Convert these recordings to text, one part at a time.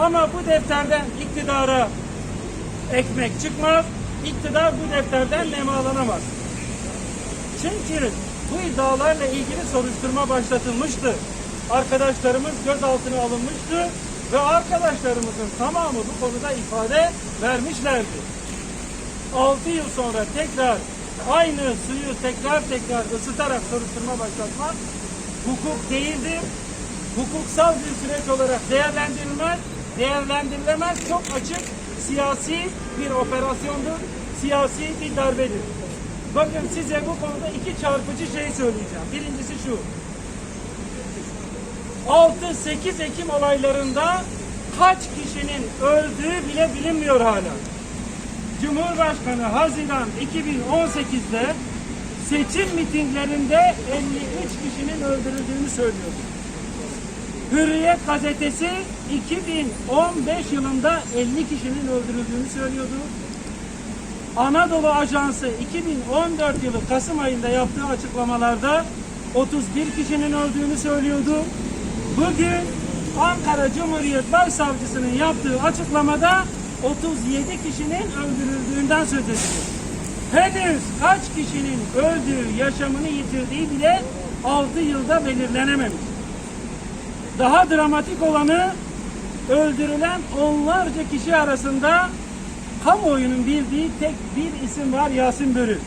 Ama bu defterden iktidara ekmek çıkmaz. İktidar bu defterden nemalanamaz. Çünkü bu iddialarla ilgili soruşturma başlatılmıştı. Arkadaşlarımız gözaltına alınmıştı ve arkadaşlarımızın tamamı bu konuda ifade vermişlerdi. 6 yıl sonra tekrar aynı suyu tekrar tekrar ısıtarak soruşturma başlatmak hukuk değildir. Hukuksal bir süreç olarak değerlendirilmez, değerlendirilemez çok açık siyasi bir operasyondur, siyasi bir darbedir. Bakın size bu konuda iki çarpıcı şey söyleyeceğim. Birincisi şu. 6-8 Ekim olaylarında kaç kişinin öldüğü bile bilinmiyor hala. Cumhurbaşkanı Haziran 2018'de seçim mitinglerinde 53 kişinin öldürüldüğünü söylüyordu. Hürriyet gazetesi 2015 yılında 50 kişinin öldürüldüğünü söylüyordu. Anadolu Ajansı 2014 yılı Kasım ayında yaptığı açıklamalarda 31 kişinin öldüğünü söylüyordu. Bugün Ankara Cumhuriyet Başsavcısının yaptığı açıklamada 37 kişinin öldürüldüğünden söz ediyor. Henüz kaç kişinin öldüğü, yaşamını yitirdiği bile 6 yılda belirlenememiş. Daha dramatik olanı öldürülen onlarca kişi arasında kamuoyunun bildiği tek bir isim var Yasin Börü.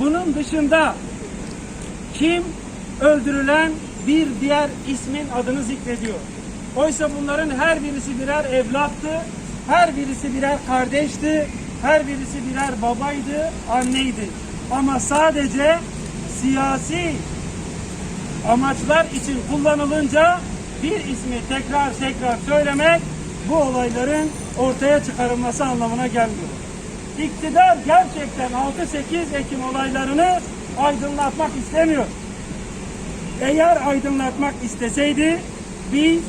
Bunun dışında kim öldürülen bir diğer ismin adını zikrediyor. Oysa bunların her birisi birer evlattı, her birisi birer kardeşti, her birisi birer babaydı, anneydi. Ama sadece siyasi amaçlar için kullanılınca bir ismi tekrar tekrar söylemek bu olayların ortaya çıkarılması anlamına gelmiyor. İktidar gerçekten 6-8 Ekim olaylarını aydınlatmak istemiyor. Eğer aydınlatmak isteseydi biz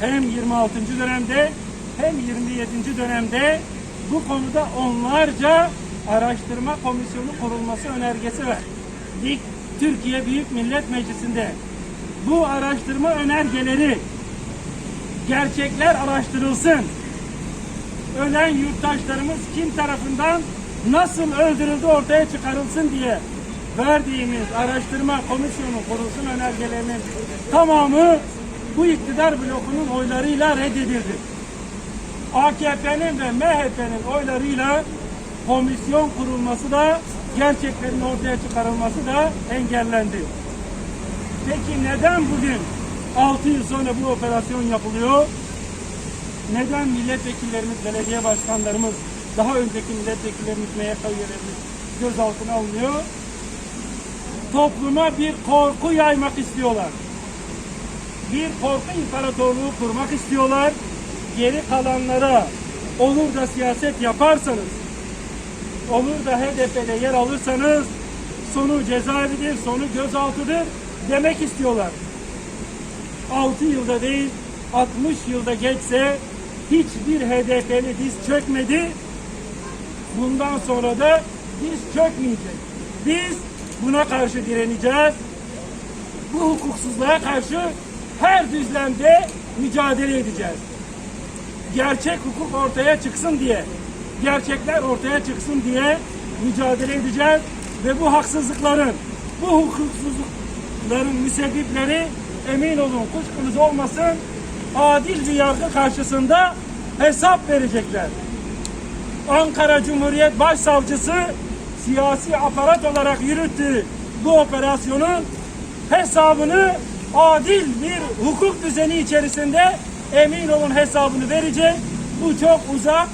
hem 26. dönemde hem 27. dönemde bu konuda onlarca araştırma komisyonu kurulması önergesi verdik. Türkiye Büyük Millet Meclisi'nde bu araştırma önergeleri gerçekler araştırılsın. Ölen yurttaşlarımız kim tarafından nasıl öldürüldü ortaya çıkarılsın diye verdiğimiz araştırma komisyonu kurulsun önergelerinin tamamı bu iktidar blokunun oylarıyla reddedildi. AKP'nin ve MHP'nin oylarıyla komisyon kurulması da gerçeklerin ortaya çıkarılması da engellendi. Peki neden bugün 6 yıl sonra bu operasyon yapılıyor? Neden milletvekillerimiz, belediye başkanlarımız, daha önceki milletvekillerimiz, MYK üyelerimiz gözaltına alınıyor? Topluma bir korku yaymak istiyorlar. Bir korku imparatorluğu kurmak istiyorlar. Geri kalanlara olur da siyaset yaparsanız, olur da HDP'de yer alırsanız sonu cezaevidir, sonu gözaltıdır demek istiyorlar. 6 yılda değil 60 yılda geçse hiçbir HDP'li diz çökmedi. Bundan sonra da diz çökmeyecek. Biz buna karşı direneceğiz. Bu hukuksuzluğa karşı her düzlemde mücadele edeceğiz. Gerçek hukuk ortaya çıksın diye, gerçekler ortaya çıksın diye mücadele edeceğiz ve bu haksızlıkların, bu hukuksuzlukların müsebbipleri emin olun kuşkunuz olmasın adil bir yargı karşısında hesap verecekler. Ankara Cumhuriyet Başsavcısı siyasi aparat olarak yürüttüğü bu operasyonun hesabını adil bir hukuk düzeni içerisinde emin olun hesabını verecek. Bu çok uzak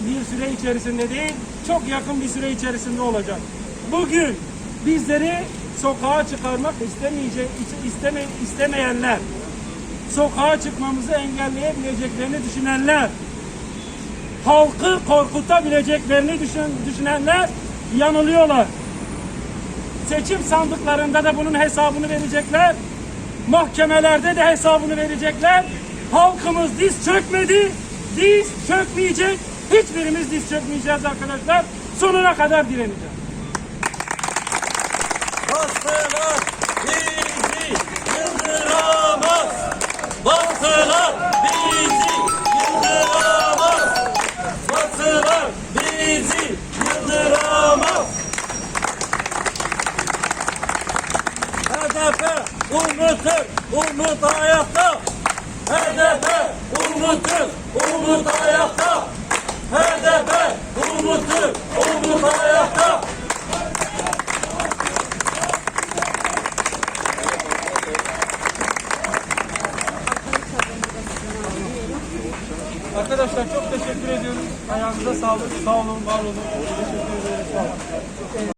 bir süre içerisinde değil, çok yakın bir süre içerisinde olacak. Bugün bizleri sokağa çıkarmak istemeyecek, isteme, istemeyenler, sokağa çıkmamızı engelleyebileceklerini düşünenler, halkı korkutabileceklerini düşün, düşünenler yanılıyorlar. Seçim sandıklarında da bunun hesabını verecekler. Mahkemelerde de hesabını verecekler. Halkımız diz çökmedi, diz çökmeyecek. Hiçbirimiz diz çökmeyeceğiz arkadaşlar. Sonuna kadar direneceğiz bastılar bizi yıldıramaz. Bastılar bizi yıldıramaz. Bastılar bizi yıldıramaz. Hedefe unutur, umut hayatta. Hedefe unutur, umut hayatta. Hedefe unutur, umut hayatta. Arkadaşlar çok teşekkür ediyoruz. Ayağınıza sağlık. Sağ olun, var olun. Teşekkür ederiz. Sağ olun.